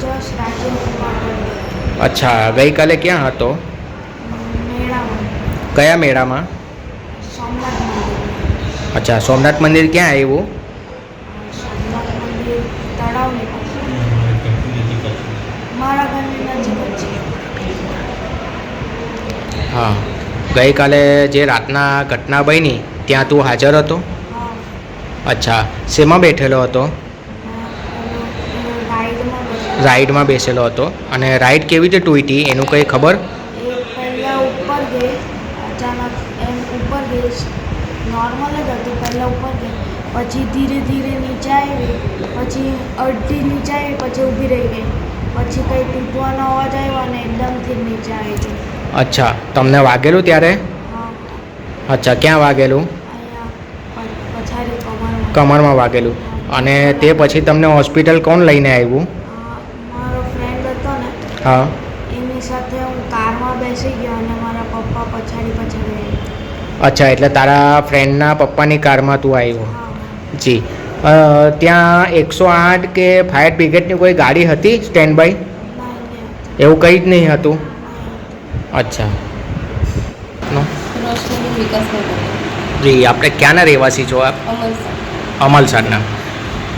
જશ રાજેન્દ્ર અચ્છા ગઈકાલે ક્યાં હતો? કયા મેળામાં? અચ્છા સોમનાથ મંદિર ક્યાં આવ્યું? હા ગઈકાલે જે રાતના ઘટના બની ત્યાં તું હાજર હતો? અચ્છા શેમાં બેઠેલો હતો? રાઈડમાં બેસેલો હતો. અને રાઈડ કેવી રીતે તૂટી એનું કંઈ ખબર? પહેલાં ઉપર ગઈ અચાનક એમ ઉપર ગઈ નોર્મલ જ હતું પહેલાં ઉપર ગઈ. પછી ધીરે ધીરે નીચે આવી પછી અડધી નીચે આવી પછી ઊભી રહી ગઈ. પછી કંઈ તૂટવાનો અવાજ આવ્યો અને એકદમથી નીચે આવી ગઈ. અચ્છા તમને વાગેલું ત્યારે? અચ્છા ક્યાં વાગેલું? કમરમાં. વાગેલું. અને તે પછી તમને હોસ્પિટલ કોણ લઈને આવ્યું હા, મારો ફ્રેન્ડ હતો ને હા. એની સાથે હું કારમાં બેસી ગયો અને મારા પપ્પા પછાડી પછાડી અચ્છા એટલે તારા ફ્રેન્ડના પપ્પાની કારમાં તું આવ્યો જી. ત્યાં એકસો આઠ કે ફાયર બ્રિગેડની કોઈ ગાડી હતી સ્ટેન્ડ બાય એવું કંઈ જ નહીં હતું? અચ્છા. નો? જી આપણે ક્યાંના રહેવાસી છો આપ? અમલસરના.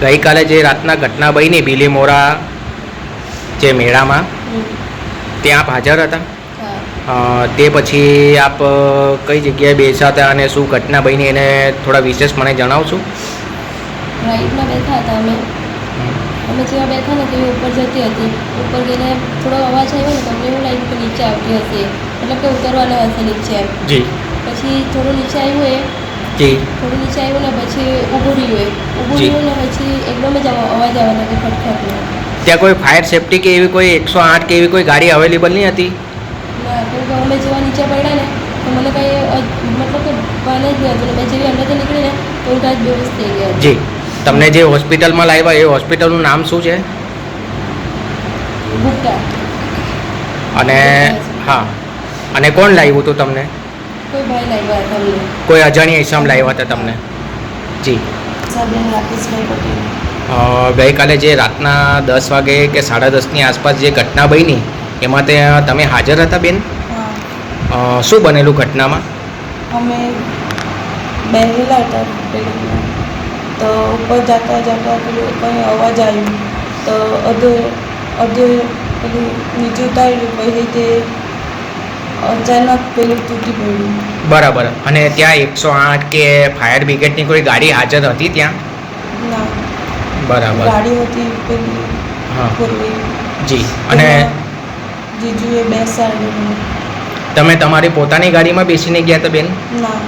ગઈકાલે જે રાતના ઘટના બની બીલીમોરા જે મેળામાં ત્યાં આપ હાજર હતા? તે પછી આપ કઈ જગ્યાએ બેસા હતા અને શું ઘટના બની એને થોડા વિશેષ મને જણાવશો? રાઈટમાં બેઠા હતા અમે. અમે જેવા બેઠા ને તેવી ઉપર જતી હતી. ઉપર ગઈને થોડો અવાજ આવ્યો ને તો અમને એવું લાગ્યું કે નીચે આવતી હશે. મતલબ કે ઉતરવાના હશે નીચે જી. પછી થોડું નીચે આવ્યું એ. જી. થોડું નીચે આવ્યું ને પછી ઊભું રહ્યું એ. ઊભું રહ્યું ને પછી એકદમ જ અવાજ આવવા લાગ્યો ખટખટનો ત્યાં કોઈ ફાયર સેફટી કે એવી કોઈ એકસો આઠ કે એવી કોઈ ગાડી અવેલેબલ નહીં હતી? અમે જેવા નીચે પડ્યા ને તો મને કાંઈ મતલબ કે ભાન જ હતું. મેં જેવી અંદરથી નીકળી ને તો હું ત્યાં બેહોશ થઈ ગયા. જી. તમને જે હોસ્પિટલમાં લાવ્યા એ હોસ્પિટલનું નામ શું છે? ગુપ્તા. અને હા. અને કોણ લાવ્યું હતું તમને? કોઈ ભાઈ લાવ્યા હતા કોઈ અજાણ્યા ઈસમ લાવ્યા હતા તમને? જી. સાબેન રાકેશભાઈ પટેલ. ગઈકાલે જે રાતના દસ વાગે કે સાડા દસની આસપાસ જે ઘટના બની એમાં તે તમે હાજર હતા બેન? શું બનેલું ઘટનામાં? અમે બેહેલા હતા તો ઉપર જતા જતા પેલું કંઈ અવાજ આવ્યો. તો અધે અધે પેલું નીચે ઉતાર્યું પછી તે અચાનક પેલું તૂટી પડ્યું. બરાબર. અને ત્યાં એકસો આઠ કે ફાયર બ્રિગેડની કોઈ ગાડી હાજર હતી ત્યાં? બરાબર. ગાડી હતી પેલી હા. પૂર્વી. જી અને જીજુએ બેસાડ્યું તમે તમારી પોતાની ગાડીમાં બેસીને ગયા હતા બેન? ના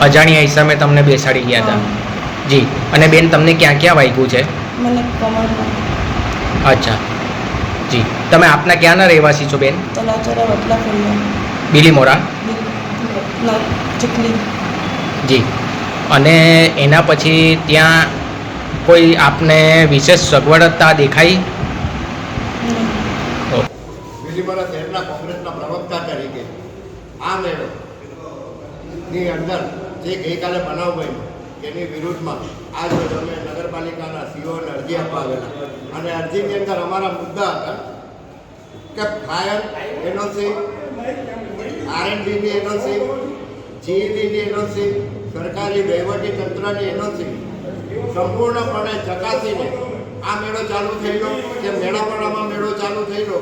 અજાણ્યા હિસાબે તમને બેસાડી ગયા હતા જી અને બેન તમને ક્યાં ક્યાં વાગ્યું છે? મને કમરમાં. અચ્છા. જી તમે આપના ક્યાંના રહેવાસી છો બેન? બિલીમોરા? ચીખલી. જી અને એના પછી ત્યાં કોઈ આપને વિશેષ સગવડતા દેખાઈ? બીલીમોરા શહેરના કોંગ્રેસના પ્રવક્તા તરીકે આ મેળો ની અંદર જે ગઈકાલે બનાવ બન્યો તેની વિરુદ્ધમાં આજ રોજ અમે નગરપાલિકાના સીઓને અરજી આપવા આવેલા. અને અરજીની અંદર અમારા મુદ્દા હતા કે ફાયર એનઓસી આરએનડીની એનઓસી જીઈડીની એનઓસી સરકારી વહીવટી તંત્રની એનઓસી સંપૂર્ણપણે ચકાસીને આ મેળો ચાલુ થયેલો કે મેળાપાડામાં મેળો ચાલુ થયેલો,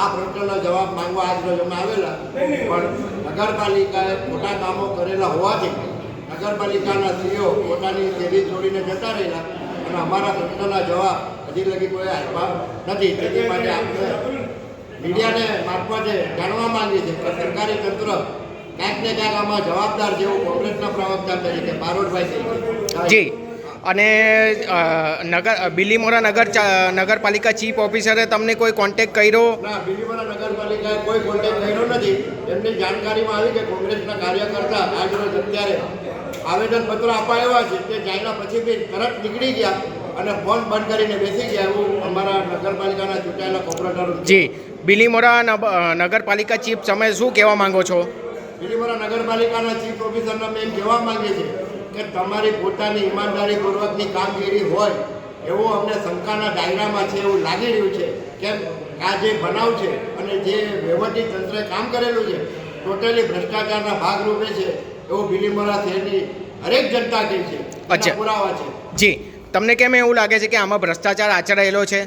આ પ્રશ્નના જવાબ માંગવા આજ રોજ આવેલા. પણ નગરપાલિકાએ મોટા કામો કરેલા હોવાથી નગરપાલિકાના સીઓ પોતાની શેરી છોડીને જતા રહેલા અને અમારા પ્રશ્નના જવાબ હજી લગી કોઈ આપવા નથી. તેથી માટે આપણે મીડિયાને મારફતે જાણવા માંગીએ છીએ કે સરકારી તંત્ર ક્યાંક ને ક્યાંક આમાં જવાબદાર જેવું કોંગ્રેસના પ્રવક્તા તરીકે બારોટભાઈ જી. અને નગર બિલીમોરા નગર નગરપાલિકા ચીફ ઓફિસરે તમને કોઈ કોન્ટેક કર્યો? ના બીલીમોરા નગરપાલિકાએ કોઈ કોન્ટેક કર્યો નથી. એમની જાણકારીમાં આવી કે કોંગ્રેસના કાર્યકર્તા આજરોજ અત્યારે આવેદનપત્રો અપાયા છે. તે જાણ્યા પછી બી તરત નીકળી ગયા અને ફોન બંધ કરીને બેસી ગયા એવું અમારા નગરપાલિકાના ચૂંટાયેલા કોર્પોરેટરો જી. બિલીમોરા નગરપાલિકા ચીફ તમે શું કહેવા માંગો છો? બીલીમોરા નગરપાલિકાના ચીફ ઓફિસરને બેન કહેવા માંગીએ છીએ કે તમારી પોતાની ઈમાનદારી પૂર્વકની કામગીરી હોય એવો અમને શંકાના દાયરામાં છે એવું લાગી રહ્યું છે કેમ આ જે બનાવ છે અને જે વહીવટી તંત્રે કામ કરેલું છે ટોટલી ભ્રષ્ટાચારના ભાગરૂપે છે એવું બિલીમોરા શહેરની હરેક જનતા કહે છે. પુરાવા છે જી તમને કેમ એવું લાગે છે કે આમાં ભ્રષ્ટાચાર આચરાયેલો છે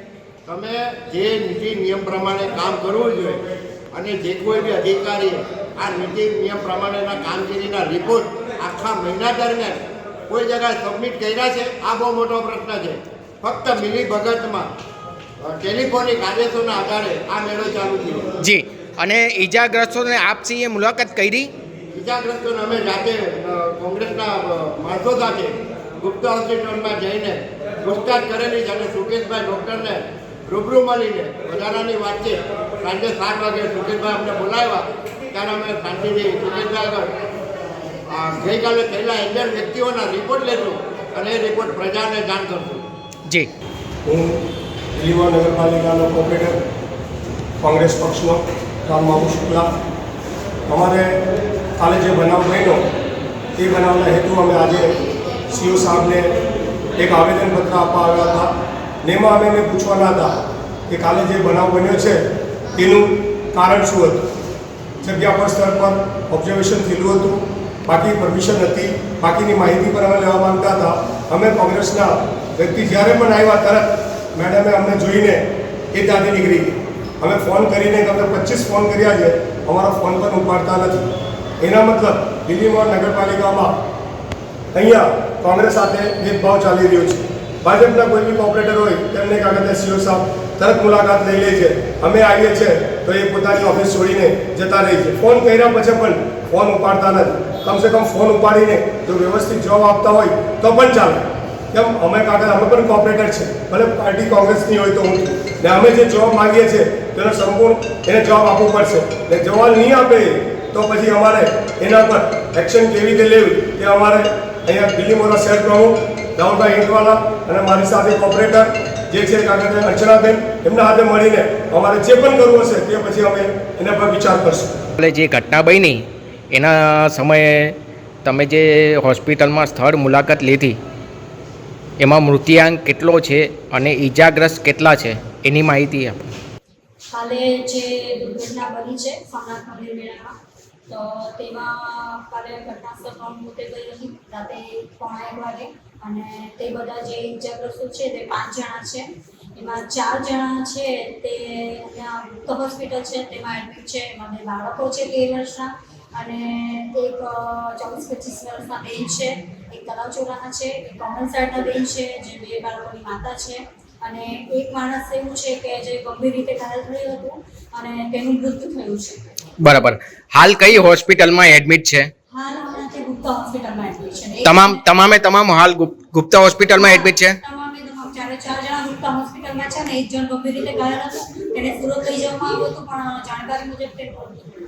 તમે જે નીતિ નિયમ પ્રમાણે કામ કરવું જોઈએ અને જે કોઈ બી અધિકારી આ નીતિ નિયમ પ્રમાણેના કામગીરીના રિપોર્ટ આખા મહિના દરમિયાન કોઈ જગ્યાએ સબમિટ કર્યા છે? આ બહુ મોટો પ્રશ્ન છે. ફક્ત મિલી ભગતમાં ટેલિફોનિક આદેશોના આધારે આ મેળો ચાલુ થયો. જી. અને ઈજાગ્રસ્તોને આપસીએ મુલાકાત કરી? ઈજાગ્રસ્તોને અમે જાતે કોંગ્રેસના માણસો સાથે ગુપ્તા હોસ્પિટલમાં જઈને પૂછતાછ કરેલી છે અને સુકેશભાઈ ડૉક્ટરને રૂબરૂ મળીને વધારાની વાતચીત સાંજે સાત વાગે સુકેશભાઈ અમને બોલાવ્યા. ત્યારે અમે શાંતિથી સુકેશભાઈ આગળ ગઈકાલે થયેલા એજન્ટ વ્યક્તિઓના રિપોર્ટ લેશું અને એ રિપોર્ટ પ્રજાને જાણ કરશું જી. હું લીવા નગરપાલિકાનો કોર્પોરેટર કોંગ્રેસ પક્ષનો રામબાબુ શુક્લા અમારે કાલે જે બનાવ બન્યો તે બનાવના હેતુ અમે આજે સીઓ સાહેબને એક આવેદનપત્ર આપવા આવ્યા હતા. ને એમાં અમે એને પૂછવાના હતા કે કાલે જે બનાવ બન્યો છે તેનું કારણ શું હતું? જગ્યા પર સ્તર પર ઓબ્ઝર્વેશન થયેલું હતું. બાકી પરમિશન હતી બાકીની માહિતી પણ અમે લેવા માંગતા હતા. અમે કોંગ્રેસના વ્યક્તિ જ્યારે પણ આવ્યા તરત મેડમે અમને જોઈને એ ત્યાંથી નીકળી ગઈ. અમે ફોન કરીને તમને પચીસ ફોન કર્યા છે. અમારો ફોન પણ ઉપાડતા નથી. એના મતલબ દિલ્હીમાં નગરપાલિકામાં અહીંયા કોંગ્રેસ સાથે ભેદભાવ ચાલી રહ્યો છે. ભાજપના કોઈ બી કોર્પોરેટર હોય તેમને કાગળ સીઓ સાહેબ તરત મુલાકાત લઈ લે છે. અમે આવીએ છીએ તો એ પોતાની ઓફિસ છોડીને જતા રહી છે ફોન કર્યા પછી પણ ફોન ઉપાડતા નથી. કમસે કમ ફોન ઉપાડીને જો વ્યવસ્થિત જવાબ આપતા હોય તો પણ ચાલે. કેમ? અમે કાગળ અમે પણ કોર્પોરેટર છે. ભલે પાર્ટી કોંગ્રેસની હોય તો હું ને અમે જે જવાબ માંગીએ છીએ, તેનો સંપૂર્ણ એને જવાબ આપવો પડશે. ને જવાબ નહીં આપે તો પછી અમારે એના પર એક્શન કેવી રીતે લેવી તે અમારે અહીંયા દિલ્હી મોરા શહેર પ્રમુખ રાહુલભાઈ ઈંટવાલા અને મારી સાથે કોર્પોરેટર જે છે કાકા અર્ચનાબેન એમના હાથે મળીને અમારે જે પણ કરવું હશે તે પછી અમે એના પર વિચાર કરશું. એટલે જે ઘટના બની એના સમયે તમે જે હોસ્પિટલમાં સ્થળ મુલાકાત લીધી એમાં મૃત્યુઆંક કેટલો છે અને ઈજાગ્રસ્ત કેટલા છે એની માહિતી આપો. કાલે જે દુર્ઘટના બની છે સોમનાથ મંદિર મેળામાં તો તેમાં કાલે ઘટના સ્થળ પર મૃત્યુ ગઈ હતી રાતે પોણા એક વાગે. અને તે બધા જે ઇજાગ્રસ્તો છે તે પાંચ જણા છે. એમાં ચાર જણા છે તે અહીંયા હોસ્પિટલ છે, તેમાં એડમિટ છે, એમાં બે બાળકો છે તેર વર્ષના. અને એક ચોવીસ પચીસ વર્ષના બેન છે. એક તલાવ ચોરાના છે, એક કોમન સાઈડના બેન છે, જે બે બાળકોની માતા છે. અને એક માણસ એવું છે કે જે ગંભીર રીતે ઘાયલ થયું હતું અને તેનું મૃત્યુ થયું છે. બરાબર. હાલ કઈ હોસ્પિટલમાં એડમિટ છે? હાલ હમણાં ગુપ્તા હોસ્પિટલમાં એડમિટ છે. તમામ તમામે તમામ હાલ ગુપ- ગુપ્તા હોસ્પિટલમાં એડમિટ છે? તમામે તમામ ચારે ચાર જણા ગુપ્તા હોસ્પિટલમાં છે ને એક જણ ગંભીર રીતે ઘાયલ હતો. તેને સુરત લઈ જવામાં આવ્યો હતો પણ જાણકારી મુજબ તે